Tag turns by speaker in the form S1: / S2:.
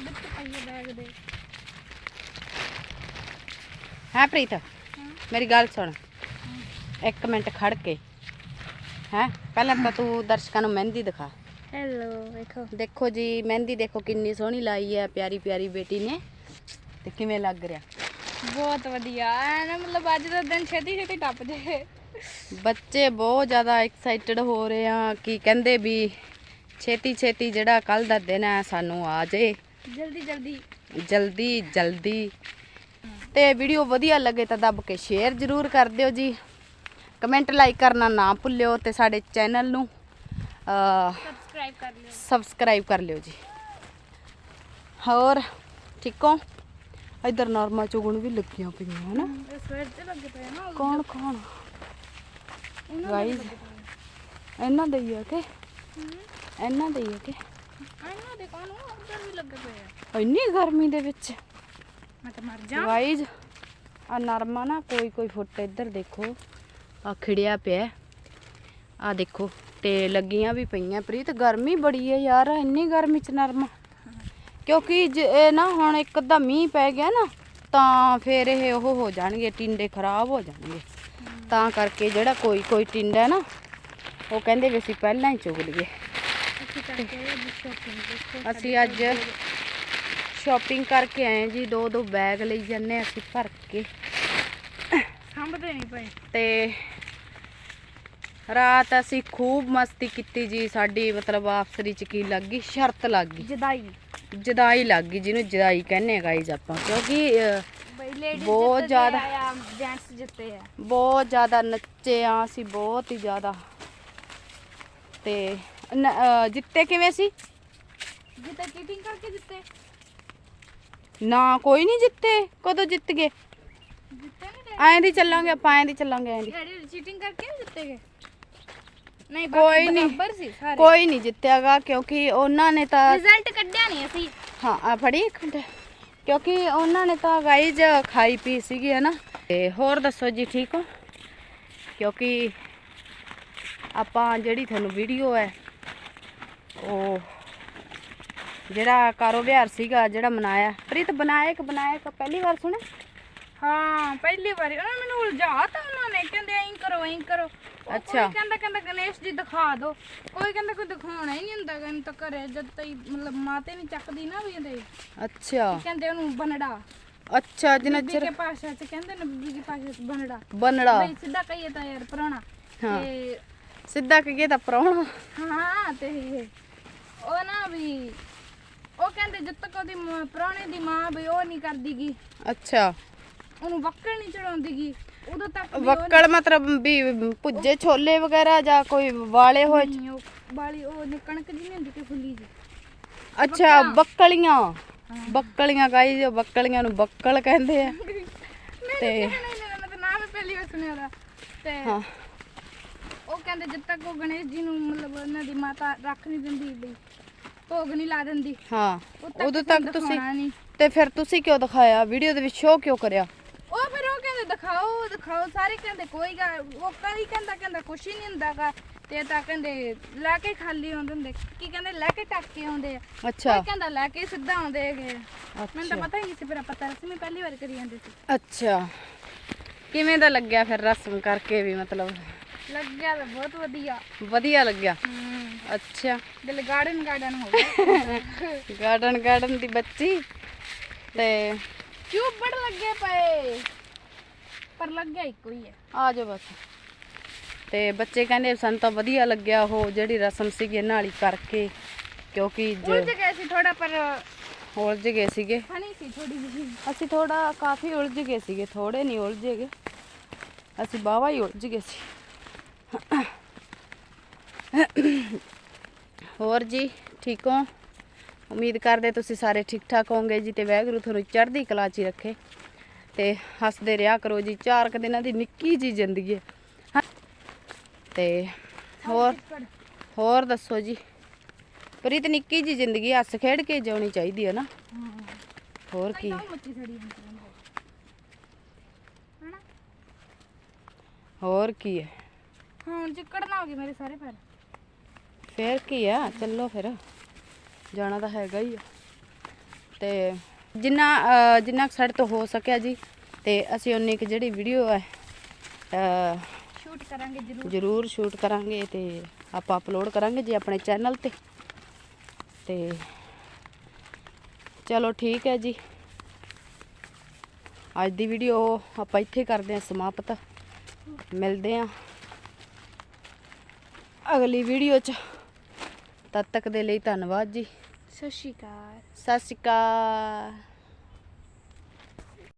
S1: ਵਿੱਚ ਪਈਏ ਬੈਗ ਦੇ।
S2: ਹੈ ਪ੍ਰੀਤ? ਮੇਰੀ ਗੱਲ ਸੁਣ। ਇੱਕ ਮਿੰਟ ਖੜ ਕੇ। ਹੈ? ਪਹਿਲਾਂ ਤਾਂ ਤੂੰ ਦਰਸ਼ਕਾਂ ਨੂੰ ਮਹਿੰਦੀ ਦਿਖਾ।
S1: ਹੈਲੋ ਵੇਖੋ।
S2: ਦੇਖੋ ਜੀ ਮਹਿੰਦੀ ਦੇਖੋ ਕਿੰਨੀ ਸੋਹਣੀ ਲਾਈ ਹੈ ਪਿਆਰੀ ਪਿਆਰੀ ਬੇਟੀ ਨੇ। ਤੇ ਕਿਵੇਂ ਲੱਗ ਰਿਹਾ?
S1: ਬਹੁਤ ਵਧੀਆ। ਐਨ ਮਤਲਬ ਅੱਜ ਦਾ ਦਿਨ ਛੇਤੀ ਛੇਤੀ ਟੱਪ ਜੇ
S2: ਬੱਚੇ ਬਹੁਤ ਜ਼ਿਆਦਾ ਐਕਸਾਈਟਡ ਹੋ ਰਹੇ ਆ। ਕਿ ਕਹਿੰਦੇ ਵੀ ਛੇਤੀ ਛੇਤੀ ਜਿਹੜਾ ਕੱਲ ਦਾ ਦਿਨ ਹੈ ਸਾਨੂੰ ਆ ਜੇ
S1: ਜਲਦੀ ਜਲਦੀ।
S2: ਜਲਦੀ ਜਲਦੀ। ਤੇ ਵੀਡੀਓ ਵਧੀਆ ਲੱਗੇ ਤਾਂ ਦੱਬ ਕੇ ਸ਼ੇਅਰ ਜ਼ਰੂਰ ਕਰ ਦਿਓ ਜੀ। ਕਮੈਂਟ ਲਾਈਕ ਕਰਨਾ ਨਾ ਭੁੱਲਿਓ ਤੇ ਸਾਡੇ ਚੈਨਲ ਨੂੰ
S1: ਸਬਸਕ੍ਰਾਈਬ ਕਰ ਲਿਓ।
S2: ਸਬਸਕ੍ਰਾਈਬ ਕਰ ਲਿਓ ਜੀ। ਹੋਰ ਠੀਕ ਹੋ? ਇਧਰ ਨਰਮਾ ਚੁਗਣ ਵੀ ਲੱਗੀਆਂ ਪਈਆਂ ਹਨਾ?
S1: ਤੇ ਲੱਗੇ ਪਏ ਨਾ
S2: ਕੌਣ ਕੌਣ? ਗਾਈਜ਼ ਇਹਨਾਂ ਦੇ ਹੀ ਆ ਕਿ? ਇਹਨਾਂ ਦੇ ਹੀ ਆ ਕਿ? ਇੰਨੀ ਗਰਮੀ ਦੇ ਵਿੱਚ।
S1: ਮੈਂ ਤਾਂ ਮਰ ਜਾ।
S2: ਗਾਈਜ਼ ਆ ਨਰਮਾ ਨਾ ਕੋਈ ਕੋਈ ਫੁੱਟ ਇੱਧਰ ਦੇਖੋ। ਆ ਖਿੜਿਆ ਪਿਆ। ਆ ਦੇਖੋ ਤੇ ਲੱਗੀਆਂ ਵੀ ਪਈਆਂ। ਪ੍ਰੀਤ ਗਰਮੀ ਬੜੀ ਹੈ ਯਾਰ ਇੰਨੀ ਗਰਮੀ ਚ ਨਰਮਾ। ਕਿਉਂਕਿ ਇਹ ਨਾ ਹੁਣ ਇੱਕ ਅੱਧਾ ਮੀਂਹ ਪੈ ਗਿਆ ਨਾ ਤਾਂ ਫਿਰ ਇਹ ਉਹ ਹੋ ਜਾਣਗੇ ਟਿੰਡੇ ਖਰਾਬ ਹੋ ਜਾਣਗੇ। ਤਾਂ ਕਰਕੇ ਜਿਹੜਾ ਕੋਈ ਕੋਈ ਟਿੰਡਾ ਨਾ ਉਹ ਕਹਿੰਦੇ ਵੀ ਅਸੀਂ ਪਹਿਲਾਂ ਹੀ ਚੁਗ ਲਈਏ।
S1: ਅਸੀਂ ਅੱਜ
S2: ਸ਼ਾਪਿੰਗ ਕਰਕੇ ਆਏ ਜੀ ਦੋ ਦੋ ਬੈਗ ਲਈ ਹਾਂ ਅਸੀਂ ਭਰ ਕੇ।
S1: ਸਾਂਭਦੇ ਨਹੀਂ ਪਏ।
S2: ਤੇ ਰਾਤ ਅਸੀਂ ਖੂਬ ਮਸਤੀ ਕੀਤੀ ਜੀ ਸਾਡੀ ਮਤਲਬ ਆਪਸਰੀ ਚ ਕੀ ਲੱਗ ਗਈ? ਸ਼ਰਤ ਲੱਗ ਗਈ।
S1: ਜਦਾਈ।
S2: ਜਦਾਈ ਲੱਗ ਗਈ ਜਿਹਨੂੰ ਜਦਾਈ ਕਹਿੰਦੇ ਆ ਗਾਈਜ਼ ਆਪਾਂ ਕਿਉਂਕਿ ਬਹੁਤ ਜ਼ਿਆਦਾ-
S1: ਜੈਂਟਸ ਜਿੱਤੇ ਆ।
S2: ਬਹੁਤ ਜ਼ਿਆਦਾ ਨੱਚੇ ਆ ਅਸੀਂ ਬਹੁਤ ਹੀ ਜ਼ਿਆਦਾ। ਤੇ ਨ- ਅਹ, ਜਿੱਤੇ ਕਿਵੇਂ ਸੀ?
S1: ਜਿੱਤੇ ਚੀਟਿੰਗ ਕਰਕੇ ਜਿੱਤੇ।
S2: ਨਾ ਕੋਈ ਨਹੀਂ ਜਿੱਤੇ ਕਦੋਂ ਜਿੱਤ ਗਏ?
S1: ਜਿੱਤੇ ਨਹੀਂ
S2: ਐਂ ਦੀ ਚੱਲਾਂਗੇ ਆਪਾਂ ਐਂ ਦੀ ਚੱਲਾਂਗੇ ਐਂ ਦੀ।
S1: ਡੈਡੀ ਚੀਟਿੰਗ ਕਰਕੇ ਨਹੀਂ ਜਿੱਤੇ ਗਏ? ਨਹੀਂ
S2: ਕੋਈ ਨਹੀਂ।
S1: ਬਰਾਬਰ ਸੀ ਸਾਰੇ।
S2: ਕੋਈ ਨਹੀਂ ਜਿੱਤਿਆਗਾ ਕਿਉਂਕਿ ਉਹਨਾਂ ਨੇ ਤਾਂ
S1: ਰਿਜ਼ਲਟ ਕੱਢਿਆ ਨਹੀਂ ਅਸੀਂ।
S2: ਹਾਂ ਆ ਫੜੀ ਇੱਕ ਮਿੰਟ। ਕਿਉਂਕਿ ਉਹਨਾਂ ਨੇ ਤਾਂ ਗਾਈਜ਼ ਖਾਈ ਪੀ ਸੀਗੀ ਹੈ ਨਾ ਤੇ ਹੋਰ ਦੱਸੋ ਜੀ ਠੀਕ ਹੋ? ਕਿਉਂਕਿ ਆਪਾਂ ਜਿਹੜੀ ਤੁਹਾਨੂੰ ਵੀਡੀਓ ਹੈ ਉਹ ਜਿਹੜਾ ਕਾਰੋਬਾਰ ਸੀਗਾ ਜਿਹੜਾ ਮਨਾਇਆ। ਪ੍ਰੀਤ ਬਣਾਇਆ ਕਿ ਬਣਾਇਆ? ਕਿ ਪਹਿਲੀ ਵਾਰ ਸੁਣਿਆ?
S1: ਹਾਂ ਪਹਿਲੀ ਵਾਰੀ। ਉਹਨਾਂ ਨੇ ਮੈਨੂੰ ਉਲਝਾਤਾ ਉਹਨਾਂ ਨੇ। ਕਹਿੰਦੇ ਐਂ ਕਰੋ ਐਂ ਕਰੋ। ਉਹ
S2: ਅੱਛਾ।
S1: ਕੋਈ ਕਹਿੰਦਾ ਕਹਿੰਦਾ ਗਣੇਸ਼ ਜੀ ਦਿਖਾ ਦਿਓ। ਕੋਈ ਕਹਿੰਦਾ ਕੋਈ ਦਿਖਾਉਣਾ ਹੀ ਨਹੀਂ ਹੁੰਦਾ ਕਹਿੰਦਾ ਤਾਂ ਘਰੇ ਜਦ ਤਾਈ ਮਤਲਬ ਮਾਤੇ ਨਹੀਂ ਚੱਕਦੀ ਨਾ ਵੀ ਇਹਦੇ।
S2: ਅੱਛਾ।
S1: ਕਹਿੰਦੇ ਉਹਨੂੰ? ਬਨੜਾ।
S2: ਅੱਛਾ ਜਿੰਨਾ
S1: ਬੀਬੀ
S2: ਚਿਰ
S1: ਕੇ ਭਾਸ਼ਾ ਚ ਕਹਿੰਦੇ ਨੇ ਬੀਬੀ ਦੀ ਭਾਸ਼ਾ ਚ ਬਨੜਾ।
S2: ਬਣੜਾ
S1: ਬਈ ਸਿੱਧਾ ਕਹੀਏ ਤਾਂ ਯਾਰ ਪੁਰਾਣਾ
S2: ਹਾਂ।
S1: ਤੇ
S2: ਸਿੱਧਾ ਕਹੀਏ ਤਾਂ ਪ੍ਰਾਹੁਣਾ।
S1: ਹਾਂ ਤੇ ਉਹ ਨਾ ਵੀ ਉਹ ਕਹਿੰਦੇ ਜਦ ਤੱਕ ਉਹਦੀ ਮਾਂ- ਪ੍ਰਾਹੁਣੇ ਦੀ ਮਾਂ ਵੀ ਉਹ ਨਹੀਂ ਕਰਦੀਗੀ।
S2: ਅੱਛਾ।
S1: ਉਹਨੂੰ ਵੱਕਲ ਨਹੀਂ ਚੜਾਉਂਦੀਗੀ। ਉਦੋਂ ਤੱਕ ਵੀ ਉਹ
S2: ਵੱਕੜ ਮਤਲਬ ਵੀ ਭੁੱਜੇ ਛੋਲੇ ਵਗੈਰਾ ਜਾਂ ਕੋਈ ਵਾਲੇ ਹੋਏ
S1: ਨਹੀਂ, ਉਹ ਨੀ ਕਣਕ ਜੀ ਨਹੀਂ ਹੁੰਦੀ ਕਿ ਫੁੱਲੀ ਜੀ
S2: ਅੱਛਾ ਬੱਕਲੀਆਂ ਬੱਕਲੀਆਂ ਗਾਈ ਬੱਕਲੀਆਂ ਨੂੰ ਬੱਕਲ ਕਹਿੰਦੇ ਆ।
S1: ਨਹੀਂ
S2: ਤੇ-
S1: ਨਹੀਂ ਨਹੀਂ ਮੈਂ ਤਾਂ ਨਾਮ ਹੀ ਪਹਿਲੀ ਵਾਰ ਸੁਣਿਆ ਉਹਦਾ। ਤੇ
S2: ਹਾਂ।
S1: ਉਹ ਕਹਿੰਦੇ ਜਦ ਤੱਕ ਉਹ ਗਣੇਸ਼ ਜੀ ਨੂੰ ਮਤਲਬ ਉਹਨਾਂ ਦੀ ਮਾਤਾ ਰੱਖ ਨਹੀਂ ਦਿੰਦੀ ਬਈ ਭੋਗ ਨਹੀਂ ਲਾ ਦਿੰਦੀ
S2: ਹਾਂ
S1: ਉਦੋਂ
S2: ਉਦੋਂ
S1: ਤੱਕ
S2: ਤੱਕ ਤੁਸੀਂ
S1: ਦਿਖਾਉਣਾ ਨਹੀਂ।
S2: ਤੇ ਫਿਰ ਤੁਸੀਂ ਕਿਉਂ ਦਿਖਾਇਆ? ਵੀਡੀਓ ਦੇ ਵਿੱਚ ਸ਼ੋਅ ਕਿਉਂ ਕਰਿਆ?
S1: ਉਹ ਫਿਰ ਉਹ ਕਹਿੰਦੇ ਦਿਖਾਓ ਦਿਖਾਓ ਸਾਰੇ ਕਹਿੰਦੇ ਕੋਈ ਗੱਲ ਉਹ ਕਦੀ ਕਹਿੰਦਾ ਕਹਿੰਦਾ ਕੁਛ ਹੀ ਨਹੀਂ ਹੁੰਦਾਗਾ। ਤੇ ਤਾਂ ਕਹਿੰਦੇ ਲੈ ਕੇ ਖਾਲੀ ਆਉਂਦੇ ਹੁੰਦੇ ਕੀ ਕਹਿੰਦੇ ਲੈ ਕੇ ਟੱਕ ਕੇ ਆਉਂਦੇ ਆ।
S2: ਅੱਛਾ।
S1: ਕੋਈ ਕਹਿੰਦਾ ਲੈ ਕੇ ਸਿੱਧਾ ਆਉਂਦੇ ਹੈਗੇ ਆ। ਮੈਨੂੰ ਤਾਂ
S2: ਅੱਛਾ।
S1: ਪਤਾ ਹੀ ਨਹੀਂ ਸੀ ਫਿਰ ਆਪਾਂ ਤਾਂ ਰਸਮੀ ਪਹਿਲੀ ਵਾਰ ਕਰੀ ਜਾਂਦੇ ਸੀ।
S2: ਅੱਛਾ। ਕਿਵੇਂ ਦਾ ਲੱਗਿਆ ਫਿਰ ਰਸਮ ਕਰਕੇ ਵੀ ਮਤਲਬ?
S1: ਲੱਗਿਆ ਤਾਂ ਬਹੁਤ ਵਧੀਆ।
S2: ਵਧੀਆ ਲੱਗਿਆ?
S1: ਹੂੰ।
S2: ਅੱਛਾ।
S1: ਦਿਲ ਗਾਰਡਨ ਗਾਰਡਨ ਹੋ ਗਿਆ।
S2: ਗਾਰਡਨ ਗਾਰਡਨ ਦੀ ਬੱਚੀ ਤੇ
S1: ਚੁੱਬੜ ਲੱਗੇ ਪਏ? ਪਰ ਲੱਗਿਆ ਇੱਕੋ ਹੀ ਹੈ।
S2: ਆ ਜਾਓ ਬਸ। ਤੇ ਬੱਚੇ ਕਹਿੰਦੇ ਸਾਨੂੰ ਤਾਂ ਵਧੀਆ ਲੱਗਿਆ ਉਹ ਜਿਹੜੀ ਰਸਮ ਸੀਗੀ ਨਾਲੀ ਕਰਕੇ ਕਿਉਂਕਿ ਜ-
S1: ਉਲਝ ਗਏ ਸੀ ਥੋੜਾ ਪਰ
S2: ਉਲਝ ਗਏ ਸੀਗੇ।
S1: ਫਨੀ ਸੀ ਥੋੜੀ ਜਿਹੀ।
S2: ਅਸੀਂ ਥੋੜਾ ਕਾਫੀ ਉਲਝ ਗਏ ਸੀਗੇ ਥੋੜੇ ਨਹੀਂ ਉਲਝੇ ਗਏ ਅਸੀਂ ਬਾਵਾ ਹੀ ਉਲਝ ਗਏ ਸੀ। ਹੋਰ ਜੀ, ਠੀਕ ਹੋ? ਉਮੀਦ ਕਰਦੇ ਤੁਸੀਂ ਸਾਰੇ ਠੀਕ ਠਾਕ ਹੋਵੋਗੇ ਜੀ ਤੇ ਵਾਹਿਗੁਰੂ ਤੁਹਾਨੂੰ ਚੜ੍ਹਦੀ ਕਲਾ 'ਚ ਰੱਖੇ। ਤੇ ਹੱਸਦੇ ਰਿਹਾ ਕਰੋ ਜੀ, ਚਾਰ ਕੁ ਦਿਨਾਂ ਦੀ ਨਿੱਕੀ ਜੀ ਜ਼ਿੰਦਗੀ ਹੈ। ਤੇ ਹੋਰ ਹੋਰ ਦੱਸੋ ਜੀ? ਪ੍ਰੀਤ, ਨਿੱਕੀ ਜੀ ਜ਼ਿੰਦਗੀ ਹੱਸ ਖੇਡ ਕੇ ਜਿਉਣੀ ਚਾਹੀਦੀ ਹੈ ਨਾ। ਹੋਰ ਕੀ? ਹੋਰ ਕੀ ਹੈ?
S1: ਹੁਣ ਚਿੱਕੜ ਨਾ ਹੋ ਗਏ ਮੇਰੇ ਸਾਰੇ ਪੈਰ।
S2: ਫੇਰ ਕੀ ਆ? ਚੱਲੋ ਫਿਰ। ਜਾਣਾ ਤਾਂ ਹੈਗਾ ਹੀ ਆ। ਤੇ ਜਿੰਨਾ ਜਿੰਨਾ ਕੁ ਸਾਡੇ ਤੋਂ ਹੋ ਸਕਿਆ ਜੀ ਤੇ ਅਸੀਂ ਉਨੀ ਕੁ ਜਿਹੜੀ ਵੀਡੀਓ ਹੈ
S1: ਸ਼ੂਟ ਕਰਾਂਗੇ ਜ਼ਰੂਰ।
S2: ਜ਼ਰੂਰ ਸ਼ੂਟ ਕਰਾਂਗੇ ਤੇ ਆਪਾਂ ਅਪਲੋਡ ਕਰਾਂਗੇ ਜੀ ਆਪਣੇ ਚੈਨਲ ਤੇ। ਤੇ ਚਲੋ ਠੀਕ ਹੈ ਜੀ। ਅੱਜ ਦੀ ਵੀਡੀਓ ਆਪਾਂ ਇੱਥੇ ਕਰਦੇ ਹਾਂ ਸਮਾਪਤ। ਮਿਲਦੇ ਹਾਂ। ਅਗਲੀ ਵੀਡੀਓ 'ਚ। ਤਦ ਤੱਕ ਦੇ ਲਈ ਧੰਨਵਾਦ ਜੀ।
S1: ਸਤਿ ਸ਼੍ਰੀ ਅਕਾਲ।
S2: ਸਤਿ ਸ਼੍ਰੀ ਅਕਾਲ।